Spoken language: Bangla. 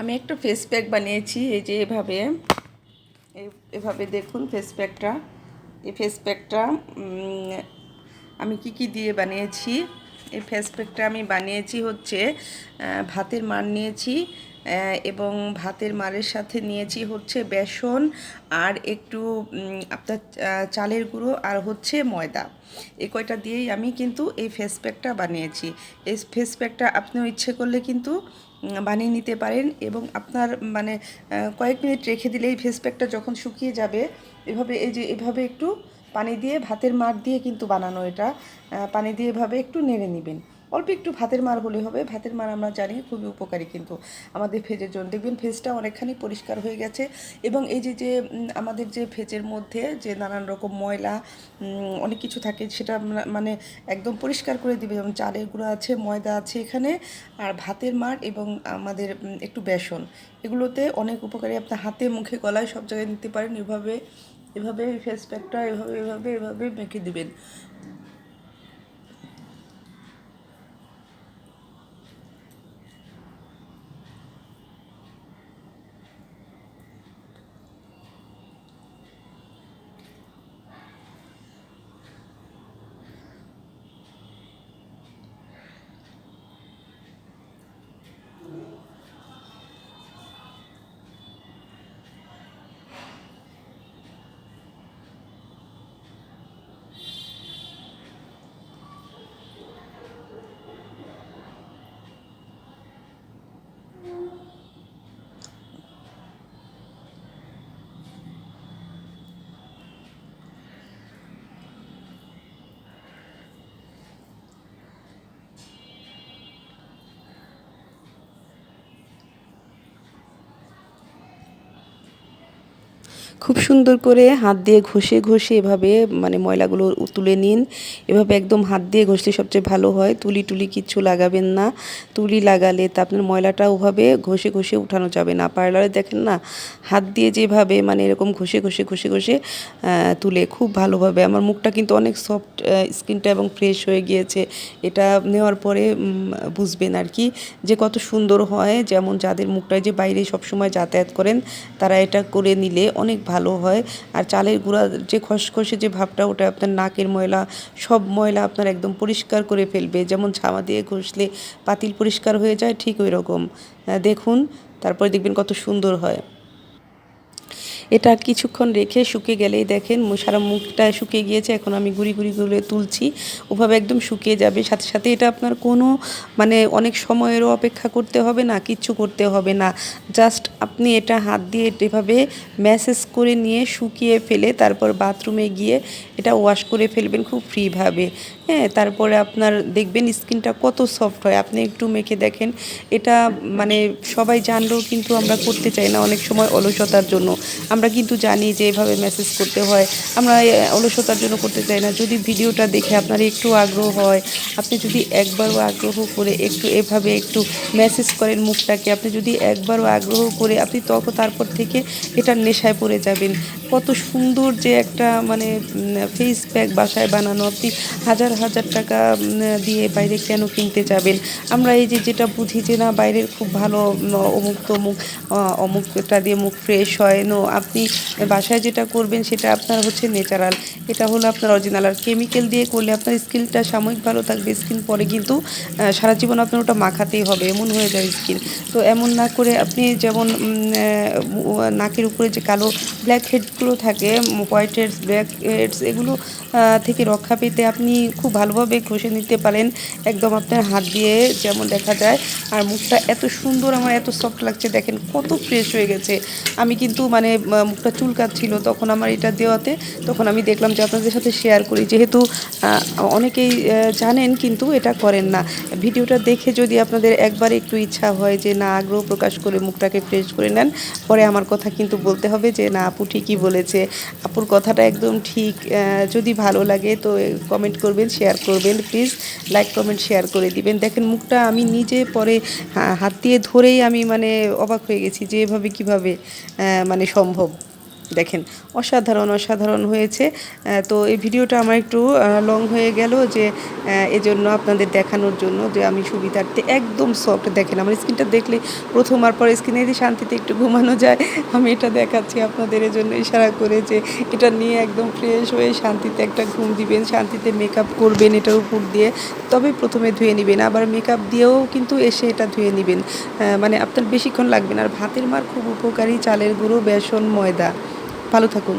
আমি একটা ফেস প্যাক বানিয়েছি, এই যে এভাবে। এভাবে দেখুন ফেস প্যাকটা এই ফেস প্যাকটা আমি কি কি দিয়ে বানিয়েছি? এই ফেস প্যাকটা আমি বানিয়েছি হচ্ছে ভাতের মার নিয়েছি এবং ভাতের মারের সাথে নিয়েছি হচ্ছে বেসন আর একটু আপনার চালের গুঁড়ো আর হচ্ছে ময়দা। এই কয়টা দিয়েই আমি কিন্তু এই ফেস প্যাকটা বানিয়েছি। এই ফেস প্যাকটা আপনিও ইচ্ছে করলে কিন্তু বানিয়ে নিতে পারেন এবং আপনার মানে কয়েক মিনিট রেখে দিলে এই ফেস প্যাকটা যখন শুকিয়ে যাবে, এভাবে, এই যে, এভাবে একটু পানি দিয়ে, ভাতের মার দিয়ে কিন্তু বানানো এটা। পানি দিয়ে এভাবে একটু নেড়ে নেবেন। অল্প একটু ভাতের মার হলে হবে। ভাতের মার আমরা জানি, খুবই উপকারী কিন্তু আমাদের ফেজের জন্য। দেখবেন ফেজটা অনেকখানি পরিষ্কার হয়ে গেছে এবং এই যে যে আমাদের যে ফেজের মধ্যে যে নানান রকম ময়লা অনেক কিছু থাকে, সেটা মানে একদম পরিষ্কার করে দিবে। যেমন চালের গুঁড়ো আছে, ময়দা আছে এখানে, আর ভাতের মার এবং আমাদের একটু বেসন। এগুলোতে অনেক উপকারী। আপনার হাতে, মুখে, গলায় সব জায়গায় নিতে পারেন। এভাবে এভাবে ফেস প্যাকটা এভাবে এভাবে এভাবে মেখে দিবেন। খুব সুন্দর করে হাত দিয়ে ঘষে ঘষে এভাবে মানে ময়লাগুলো তুলে নিন। এভাবে একদম হাত দিয়ে ঘষলে সবচেয়ে ভালো হয়। তুলি টুলি কিচ্ছু লাগাবেন না। তুলি লাগালে তা আপনার ময়লাটা ওভাবে ঘষে ঘষে উঠানো যাবে না। পার্লারে দেখেন না, হাত দিয়ে যেভাবে মানে এরকম ঘষে ঘষে ঘষে ঘষে তুলে খুব ভালোভাবে। আমার মুখটা কিন্তু অনেক সফট স্কিনটা এবং ফ্রেশ হয়ে গিয়েছে। এটা নেওয়ার পরে বুঝবেন আর কি যে কত সুন্দর হয়। যেমন যাদের মুখটায় যে বাইরে সবসময় যাতায়াত করেন, তারা এটা করে নিলে অনেক ভালো হয়। আর চালের গুঁড়া যে খসখসে যে ভাবটা, ওটা আপনার নাকের ময়লা, সব ময়লা আপনার একদম পরিষ্কার করে ফেলবে। যেমন ছামা দিয়ে ঘষলে পাতিল পরিষ্কার হয়ে যায়, ঠিক ওই রকম। দেখুন, তারপরে দেখবেন কত সুন্দর হয়। এটা কিছুক্ষণ রেখে শুকিয়ে গেলেই দেখেন সারা মুখটা শুকিয়ে গিয়েছে, এখন আমি গুড়ি গুড়ি করে তুলছি। ওভাবে একদম শুকিয়ে যাবে। সাথে সাথে এটা আপনার কোনো মানে অনেক সময়েরও অপেক্ষা করতে হবে না, কিচ্ছু করতে হবে না। জাস্ট আপনি এটা হাত দিয়ে এভাবে ম্যাসেজ করে নিয়ে শুকিয়ে ফেলে, তারপর বাথরুমে গিয়ে এটা ওয়াশ করে ফেলবেন খুব ফ্রিভাবে। হ্যাঁ তারপরে আপনার দেখবেন স্কিনটা কত সফট হয়। আপনি একটু মেখে দেখেন, এটা মানে সবাই জানলেও কিন্তু আমরা করতে চাই না অনেক সময় অলসতার জন্য। আমরা কিন্তু জানি যে এভাবে মেসেজ করতে হয়। আমরা অলসতার জন্য করতে চাই না। যদি ভিডিওটা দেখে আপনার একটু আগ্রহ হয়, আপনি যদি একবারও আগ্রহ করে একটু এভাবে একটু মেসেজ করেন মুখটাকে, আপনি যদি একবারও আগ্রহ করে আপনি তখন তারপর থেকে এটার নেশায় পড়ে যাবেন। কত সুন্দর যে একটা মানে ফেস প্যাক বাসায় বানানো। আপনি হাজার হাজার টাকা দিয়ে বাইরে কেন কিনতে যাবেন? আমরা এই যে যেটা বুঝি যে না, বাইরের খুব ভালো অমুক তমুক অমুকটা দিয়ে মুখ ফ্রেশ হয়। নো আপনি বাসায় যেটা করবেন সেটা আপনার হচ্ছে ন্যাচারাল এটা হলো আপনার অরিজিনাল আর কেমিক্যাল দিয়ে করলে আপনার স্কিনটা সাময়িক ভালো থাকবে স্কিন পরে কিন্তু সারা জীবন আপনার ওটা মাখাতেই হবে, এমন হয়ে যায় স্কিন তো এমন না করে আপনি যেমন নাকের উপরে যে কালো ব্ল্যাক হেডগুলো থাকে হোয়াইট হেডস ব্ল্যাক হেডস এগুলো থেকে রক্ষা পেতে আপনি খুব ভালোভাবে ঘষে নিতে পারেন। একদম আপনার হাত দিয়ে যেমন দেখা যায়। আর মুখটা এত সুন্দর, আমার এত সফট লাগছে। দেখেন কত ফ্রেশ হয়ে গেছে। আমি কিন্তু মানে মুখটা চুলকাচ্ছিল তখন আমার এটা দেওয়াতে। তখন আমি দেখলাম যে আপনাদের সাথে শেয়ার করি। যেহেতু অনেকেই জানেন কিন্তু এটা করেন না। ভিডিওটা দেখে যদি আপনাদের একবার একটু ইচ্ছা হয় যে না, আগ্রহ প্রকাশ করে মুখটাকে ফ্রেশ করে নেন, পরে আমার কথা কিন্তু বলতে হবে যে, না, আপু ঠিকই বলেছে। আপুর কথাটা একদম ঠিক যদি ভালো লাগে তো কমেন্ট করবেন। শেয়ার করবেন প্লিজ লাইক কমেন্ট শেয়ার করে দিবেন। দেখেন মুখটা আমি নিজে পরে হাত দিয়ে ধরেই আমি মানে অবাক হয়ে গেছি যে এভাবে কীভাবে মানে সম্ভব। দেখেন, অসাধারণ অসাধারণ হয়েছে। তো এই ভিডিওটা আমার একটু লং হয়ে গেল যে এজন্য আপনাদের দেখানোর জন্য যে আমি সুবিধার্থে একদম সফট দেখেন। আমার স্কিনটা দেখলে প্রথম আর পরে স্কিনে যদি শান্তিতে একটু ঘুমানো যায়, আমি এটা দেখাচ্ছি আপনাদের জন্য ইশারা করে যে, এটা নিয়ে একদম ফ্রেশ হয়ে শান্তিতে একটা ঘুম দিবেন, শান্তিতে মেকআপ করবেন এটার উপর দিয়ে। তবে প্রথমে ধুয়ে নেবেন, আবার মেকআপ দিয়েও কিন্তু এসে এটা ধুয়ে নেবেন। মানে আপনার বেশিক্ষণ লাগবে না। আর ভাতের মার খুব উপকারী চালের গুঁড়ো, বেসন, ময়দা। ভালো থাকুন।